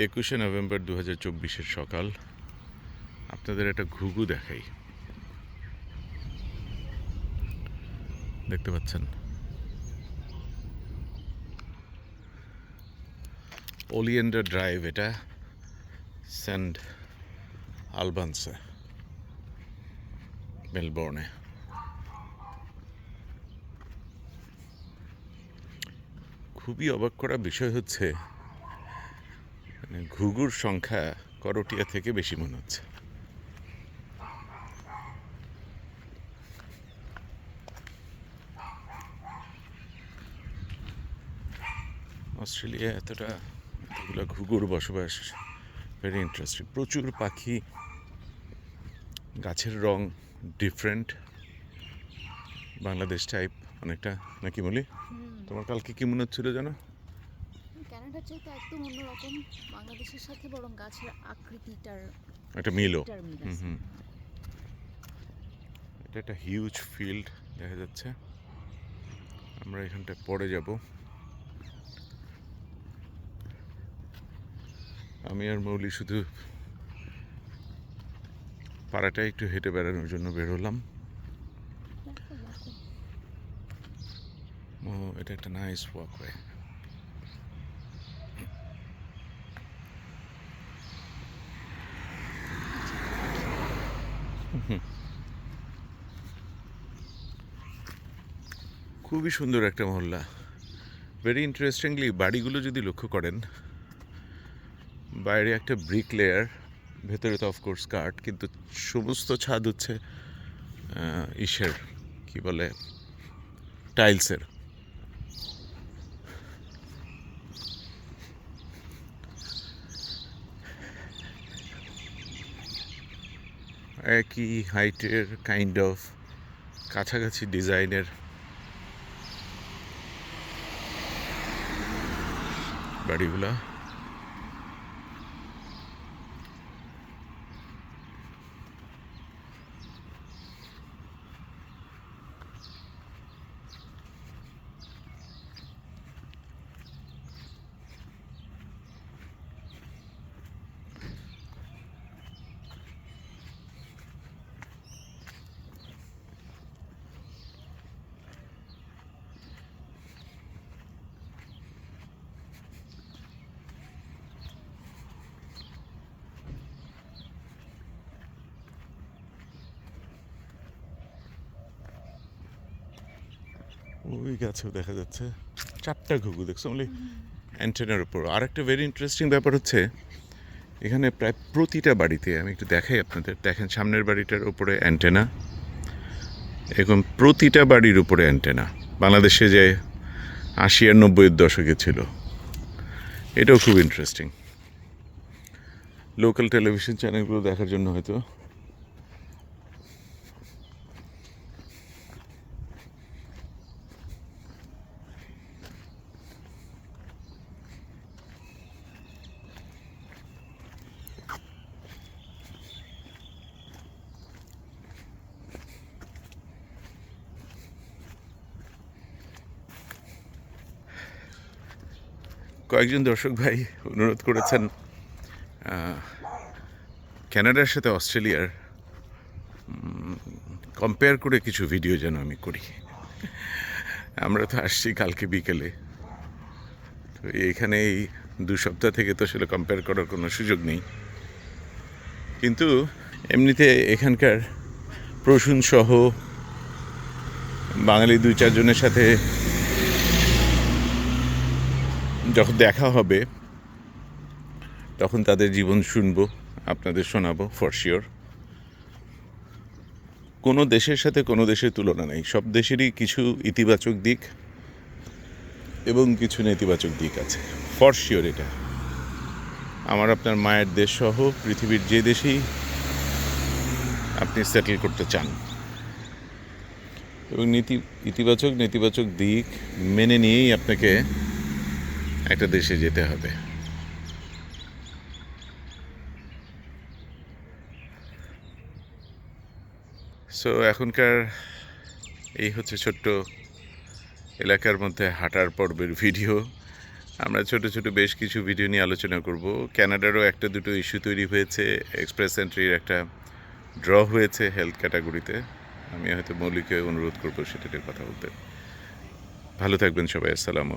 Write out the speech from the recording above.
একুশে নভেম্বর দু হাজার চব্বিশের সকাল আপনাদের একটা ঘুঘু দেখাই। দেখতে পাচ্ছেন? ওলিয়েন্ডার ড্রাইভ, এটা সেন্ট আলবান্সে, মেলবোর্নে। খুবই অবাক করা বিষয় হচ্ছে ঘুঘুর সংখ্যা করটিয়া থেকে বেশি মনে হচ্ছে। অস্ট্রেলিয়া এতটা এতগুলো ঘুঘুর বসবাস ভেরি ইন্টারেস্টিং প্রচুর পাখি গাছের রং ডিফারেন্ট বাংলাদেশ টাইপ অনেকটা নাকি বলি তোমার কালকে কি মনে হচ্ছিল জানো? ক্যানাডার চাইতে একদম অন্যরকম বাংলাদেশের সাথে বরং গাছের আকৃতিটার একটা মিলও। এটা একটা হিউজ ফিল্ড দেখা যাচ্ছে। আমরা এখানটা পরে যাব। আমি আর মৌলি শুধু পাড়াটা একটু হেঁটে বেড়ানোর জন্য বেরোলাম। ও এটা একটা নাইস ওয়াকওয়ে খুবই সুন্দর একটা মহল্লা। ভেরি ইন্টারেস্টিংলি বাড়িগুলো যদি লক্ষ্য করেন, বাইরে একটা ব্রিক লেয়ার ভেতরে তো অফকোর্স কাঠ, কিন্তু সমস্ত ছাদ হচ্ছে ইসের, কি বলে টাইলসের একই হাইটের কাইন্ড অফ কাছাকাছি ডিজাইনের বাড়িগুলা। ওই গাছেও দেখা যাচ্ছে। চারটা ঘুঘু, দেখছ? অনলি অ্যান্টেনার উপর। আর একটা ভেরি ইন্টারেস্টিং ব্যাপার হচ্ছে, এখানে প্রায় প্রতিটা বাড়িতে, আমি একটু দেখাই আপনাদের। দেখেন, সামনের বাড়িটার উপরে অ্যান্টেনা এরকম প্রতিটা বাড়ির উপরে অ্যান্টেনা বাংলাদেশে যে আশি আর নব্বইয়ের দশকে ছিল, এটাও খুব ইন্টারেস্টিং লোকাল টেলিভিশন চ্যানেলগুলো দেখার জন্য হয়তো কয়েকজন দর্শক ভাই অনুরোধ করেছেন আহ, কানাডার সাথে অস্ট্রেলিয়ার কম্পেয়ার করে কিছু ভিডিও যেন আমি করি। আমরা তো আসছি কালকে বিকেলে। তো এখানে এই দু সপ্তাহ থেকে তো আসলে কম্পেয়ার করার কোনো সুযোগ নেই। কিন্তু এমনিতে এখানকার প্রসূন সহ বাঙালি দুই চারজনের সাথে যখন দেখা হবে, তখন তাদের জীবন শুনব, আপনাদের শোনাবো ফর শিওর কোনো দেশের সাথে কোনো দেশের তুলনা নেই। সব দেশেরই কিছু ইতিবাচক দিক এবং কিছু নেতিবাচক দিক আছে। ফর শিওর এটা। আমার, আপনার মায়ের দেশ সহ পৃথিবীর যে দেশেই আপনি সেটেল করতে চান। এবং নীতি, ইতিবাচক, নেতিবাচক দিক মেনে নিয়েই আপনাকে একটা দেশে যেতে হবে। সো এখনকার এই হচ্ছে ছোট্ট এলাকার মধ্যে হাঁটার পর্বের ভিডিও। আমরা ছোট ছোট বেশ কিছু ভিডিও নিয়ে আলোচনা করব। ক্যানাডারও একটা দুটো ইস্যু তৈরি হয়েছে। এক্সপ্রেস এন্ট্রির একটা ড্র হয়েছে হেলথ ক্যাটাগরিতে আমি হয়তো মৌলিকে অনুরোধ করব সেটা কথা বলতে। ভালো থাকবেন সবাই। আসসালাম